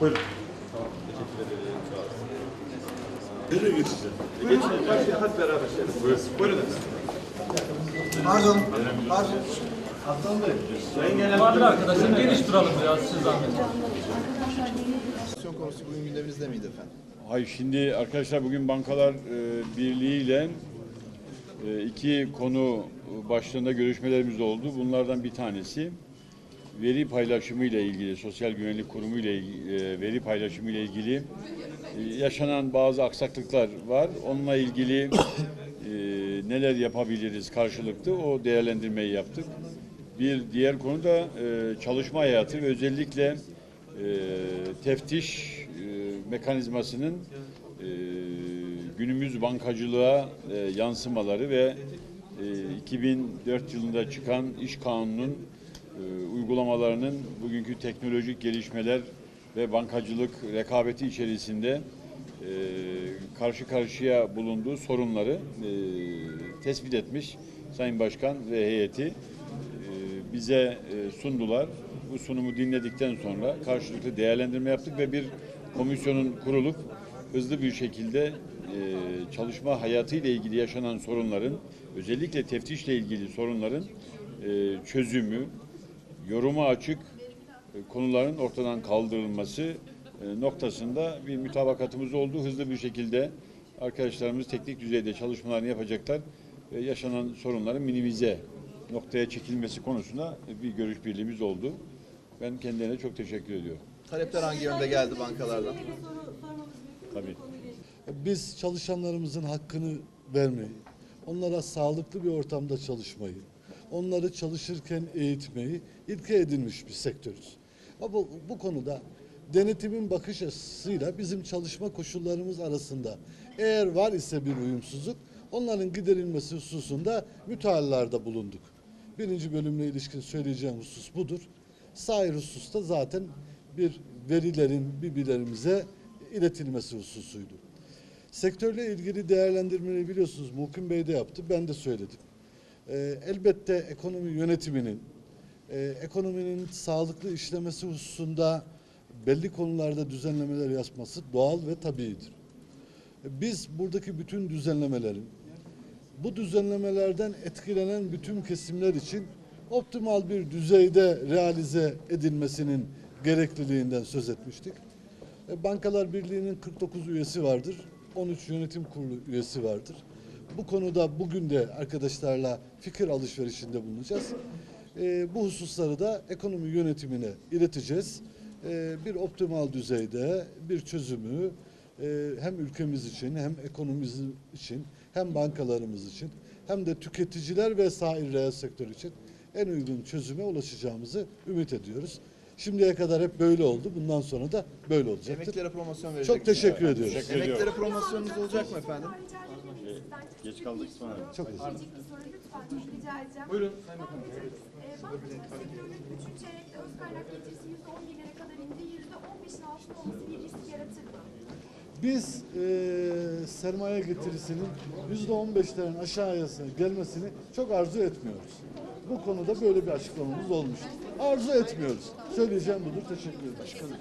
Buyurun. Nereye geçeceğim? Geçin. Hadi beraber. Buyurun. Buyurun efendim. Pardon, pardon. Vardır arkadaşlar geniş duralım biraz siz zahmet. Enflasyon konusu bugün gündeminizde miydi efendim? Hayır şimdi arkadaşlar bugün Bankalar e, Birliği ile e, iki konu başlığında görüşmelerimiz oldu. Bunlardan bir tanesi veri paylaşımı ile ilgili, Sosyal Güvenlik Kurumu ile e, veri paylaşımı ile ilgili e, yaşanan bazı aksaklıklar var. Onunla ilgili e, neler yapabiliriz karşılıklı o değerlendirmeyi yaptık. Bir diğer konu da e, çalışma hayatı ve özellikle e, teftiş e, mekanizmasının e, günümüz bankacılığa e, yansımaları ve e, 2004 yılında çıkan iş kanununun e, uygulamalarının bugünkü teknolojik gelişmeler ve bankacılık rekabeti içerisinde e, karşı karşıya bulunduğu sorunları e, tespit etmiş Sayın Başkan ve heyeti bize e, sundular. Bu sunumu dinledikten sonra karşılıklı değerlendirme yaptık ve bir komisyonun kurulup hızlı bir şekilde e, çalışma hayatıyla ilgili yaşanan sorunların özellikle teftişle ilgili sorunların e, çözümü, yoruma açık konuların ortadan kaldırılması noktasında bir mütabakatımız oldu. Hızlı bir şekilde arkadaşlarımız teknik düzeyde çalışmalarını yapacaklar ve yaşanan sorunların minimize noktaya çekilmesi konusunda bir görüş birliğimiz oldu. Ben kendilerine çok teşekkür ediyorum. Talepler hangi yönde geldi bankalardan? Tabii. Biz çalışanlarımızın hakkını vermeyi, onlara sağlıklı bir ortamda çalışmayı, onları çalışırken eğitmeyi ilke edinmiş bir sektörüz. Ama bu, bu konuda denetimin bakış açısıyla bizim çalışma koşullarımız arasında eğer var ise bir uyumsuzluk onların giderilmesi hususunda mütealllarda bulunduk. Birinci bölümle ilişkin söyleyeceğim husus budur. Sair hususta zaten bir verilerin birbirlerimize iletilmesi hususuydu. Sektörle ilgili değerlendirmeyi biliyorsunuz Muhkin Bey de yaptı, ben de söyledim. Ee, elbette ekonomi yönetiminin, e, ekonominin sağlıklı işlemesi hususunda belli konularda düzenlemeler yapması doğal ve tabiidir. Biz buradaki bütün düzenlemelerin, bu düzenlemelerden etkilenen bütün kesimler için optimal bir düzeyde realize edilmesinin gerekliliğinden söz etmiştik. E, Bankalar Birliği'nin 49 üyesi vardır. 13 yönetim kurulu üyesi vardır. Bu konuda bugün de arkadaşlarla fikir alışverişinde bulunacağız. E, bu hususları da ekonomi yönetimine ileteceğiz. E, bir optimal düzeyde bir çözümü hem ülkemiz için hem ekonomimiz için hem bankalarımız için hem de tüketiciler ve sair reel sektör için en uygun çözüme ulaşacağımızı ümit ediyoruz. Şimdiye kadar hep böyle oldu. Bundan sonra da böyle olacaktır. Emeklilere promosyon verecek Çok misiniz? teşekkür ediyoruz. Teşekkür Emeklilere ediyorum. promosyonunuz olacak mı efendim? Geç kaldık sonra. Çok teşekkür Küçük bir soru lütfen rica edeceğim. Buyurun. Bankacılık sektörünün 3. çeyrekte öz kaynak getirisi %11'lere kadar indi. %15'in altında olması bir risk yaratır? Biz eee sermaye getirisinin yüzde on beşlerin aşağıya gelmesini çok arzu etmiyoruz. Bu konuda böyle bir açıklamamız olmuştur. Arzu etmiyoruz. Söyleyeceğim budur. Teşekkür ederim.